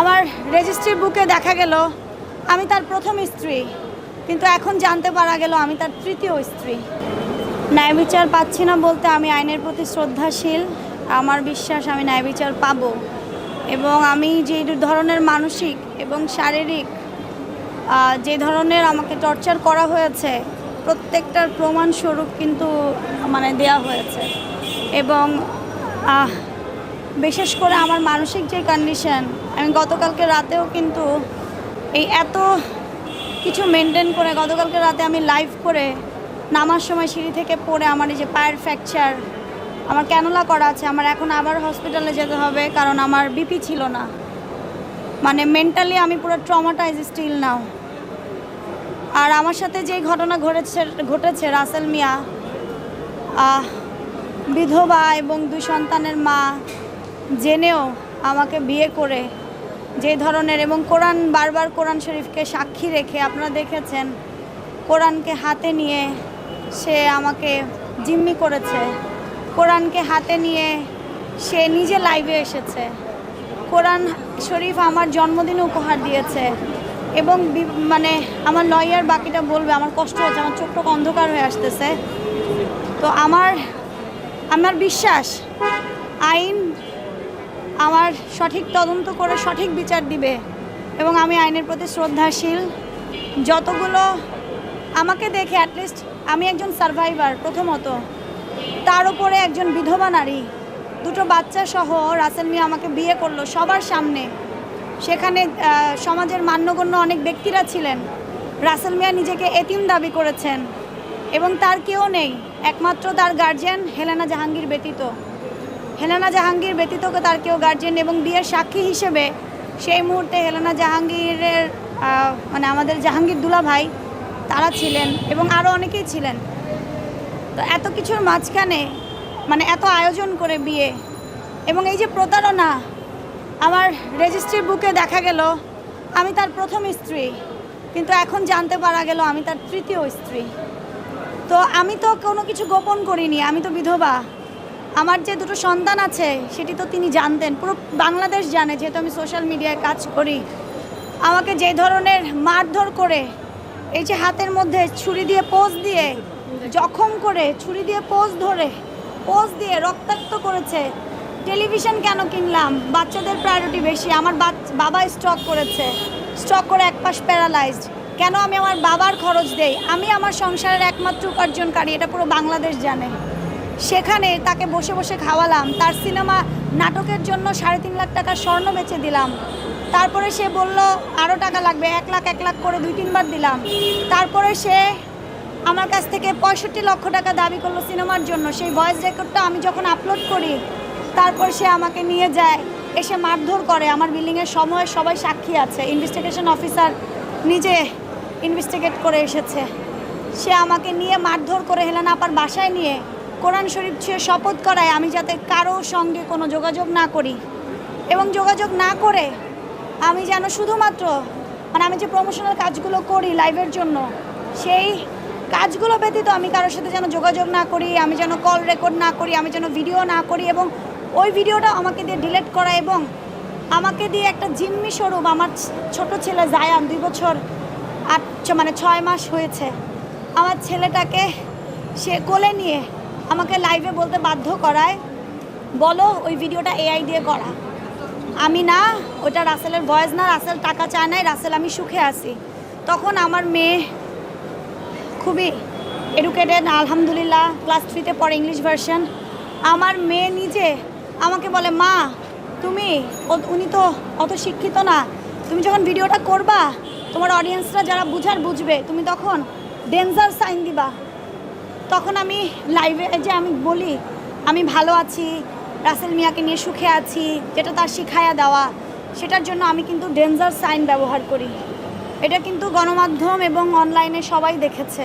আমার রেজিস্ট্রি বুকে দেখা গেল, আমি তার প্রথম স্ত্রী, কিন্তু এখন জানতে পারা গেল আমি তার তৃতীয় স্ত্রী। ন্যায় বিচার পাচ্ছি না বলতে আমি আইনের প্রতি শ্রদ্ধাশীল, আমার বিশ্বাস আমি ন্যায় বিচার পাবো। এবং আমি যে ধরনের মানসিক এবং শারীরিক যে ধরনের আমাকে টর্চার করা হয়েছে, প্রত্যেকটার প্রমাণস্বরূপ কিন্তু মানে দেয়া হয়েছে। এবং বিশেষ করে আমার মানসিক যে কন্ডিশন আমি গতকালকে রাতেও কিন্তু এই এত কিছু মেনটেন করে গতকালকে রাতে আমি লাইভ করে নামার সময় সিঁড়ি থেকে পড়ে আমার এই যে পায়ের ফ্র্যাকচার আমার ক্যানোলা করা আছে, আমার এখন আবার হসপিটালে যেতে হবে কারণ আমার বিপি ছিল না। মানে মেন্টালি আমি পুরো ট্রমাটাইজ স্টিল নাও আর আমার সাথে যে ঘটনা ঘটেছে ঘটেছে, রাসেল মিয়া বিধবা এবং দুই সন্তানের মা জেনেও আমাকে বিয়ে করে যে ধরনের এবং কোরআন, বারবার কোরআন শরীফকে সাক্ষী রেখে আপনারা দেখেছেন, কোরআনকে হাতে নিয়ে সে আমাকে জিম্মি করেছে। কোরআনকে হাতে নিয়ে সে নিজে লাইভে এসেছে। কোরআন শরীফ আমার জন্মদিনে উপহার দিয়েছে এবং মানে আমার লয়ার বাকিটা বলবে, আমার কষ্ট হচ্ছে আমার চোখটা অন্ধকার হয়ে আসতেছে। তো আমার আমার বিশ্বাস, আইন আমার সঠিক তদন্ত করে সঠিক বিচার দিবে এবং আমি আইনের প্রতি শ্রদ্ধাশীল। যতগুলো আমাকে দেখে অ্যাটলিস্ট আমি একজন সার্ভাইভার প্রথমত। তার উপরে একজন বিধবা নারী, দুটো বাচ্চা সহ রাসেল মিয়া আমাকে বিয়ে করল সবার সামনে। সেখানে সমাজের মান্যগণ্য অনেক ব্যক্তিরা ছিলেন। রাসেল মিয়া নিজেকে এতিম দাবি করেছেন। এবং তার কেউ নেই। একমাত্র তার গার্জিয়ান হেলেনা জাহাঙ্গীর ব্যতীত। হেলানা জাহাঙ্গীর ব্যতীতকে তার কেউ গার্জেন এবং বিয়ের সাক্ষী হিসেবে সেই মুহূর্তে হেলানা জাহাঙ্গীরের মানে আমাদের জাহাঙ্গীর দুলা ভাই, তারা ছিলেন এবং আরও অনেকেই ছিলেন। তো এত কিছুর মাঝখানে মানে এত আয়োজন করে বিয়ে এবং এই যে প্রতারণা, আমার রেজিস্ট্রির বুকে দেখা গেল, আমি তার প্রথম স্ত্রী, কিন্তু এখন জানতে পারা গেল আমি তার তৃতীয় স্ত্রী। তো আমি তো কোনো কিছু গোপন করিনি, আমি তো বিধবা। আমার যে দুটো সন্তান আছে, সেটি তো তিনি জানতেন। পুরো বাংলাদেশ জানে, যেহেতু আমি সোশ্যাল মিডিয়ায় কাজ করি। আমাকে যে ধরনের মারধর করে, এই যে হাতের মধ্যে ছুরি দিয়ে পোজ দিয়ে, জখম করে, ছুরি দিয়ে পোজ ধরে, পোজ দিয়ে রক্তাক্ত করেছে, টেলিভিশন কেন কিনলাম? বাচ্চাদের প্রায়োরিটি বেশি। আমার বাবা স্ট্রক করেছে। স্ট্রক করে এক পাশ প্যারালাইজড কেন আমি আমার বাবার খরচ দেই? আমি আমার সংসারের একমাত্র উপার্জনকারী, এটা পুরো বাংলাদেশ জানে। সেখানে তাকে বসে বসে খাওয়ালাম, তার সিনেমা নাটকের জন্য সাড়ে তিন লাখ টাকার স্বর্ণ বেচে দিলাম। তারপরে সে বলল আরও টাকা লাগবে, এক লাখ এক লাখ করে দুই, তিনবার দিলাম। তারপরে সে আমার কাছ থেকে পঁয়ষট্টি লক্ষ টাকা দাবি করল সিনেমার জন্য। সেই ভয়েস রেকর্ডটা আমি যখন আপলোড করি, তারপর সে আমাকে নিয়ে যায়, এসে মারধর করে। আমার বিল্ডিংয়ের সময় সবাই সাক্ষী আছে। ইনভেস্টিগেশন অফিসার নিজে ইনভেস্টিগেট করে এসেছে। সে আমাকে নিয়ে মারধর করে হেলেন আপার বাসায় নিয়ে কোরআন শরীফ ছুঁয়ে শপথ করায় আমি যাতে কারও সঙ্গে কোনো যোগাযোগ না করি। এবং যোগাযোগ না করে আমি যেন শুধুমাত্র মানে আমি যে প্রমোশনাল কাজগুলো করি লাইভের জন্য, সেই কাজগুলো ব্যতীত আমি কারোর সাথে যেন যোগাযোগ না করি, আমি যেন কল রেকর্ড না করি, আমি যেন ভিডিও না করি এবং ওই ভিডিওটা আমাকে দিয়ে ডিলিট করা এবং আমাকে দিয়ে একটা জিম্মি স্বরূপ, আমার ছোট ছেলে জায়ান, দুই বছর মানে ছয় মাস হয়েছে। আমার ছেলেটাকে সে কোলে নিয়ে আমাকে লাইভে বলতে বাধ্য করায়, বলো ওই ভিডিওটা এআই দিয়ে করা। আমি না, ওটা রাসেলের ভয়েস না, রাসেল টাকা চায় নাই, রাসেল আমি সুখে আছি। তখন আমার মেয়ে খুবই এডুকেটেড আলহামদুলিল্লাহ ক্লাস থ্রিতে পড়ে ইংলিশ ভার্সন আমার মেয়ে নিজে আমাকে বলে, মা, তুমি উনি তো অত শিক্ষিত না। তুমি যখন ভিডিওটা করবা তোমার অডিয়েন্সরা যারা বুঝার বুঝবে, তুমি তখন ডেঞ্জার সাইন দিবা। তখন আমি লাইভে যে আমি বলি, আমি ভালো আছি, রাসেল মিয়াকে নিয়ে সুখে আছি, যেটা তার শিখায়া দেওয়া, সেটার জন্য আমি কিন্তু ডেঞ্জার সাইন ব্যবহার করি। এটা কিন্তু গণমাধ্যম এবং অনলাইনে সবাই দেখেছে।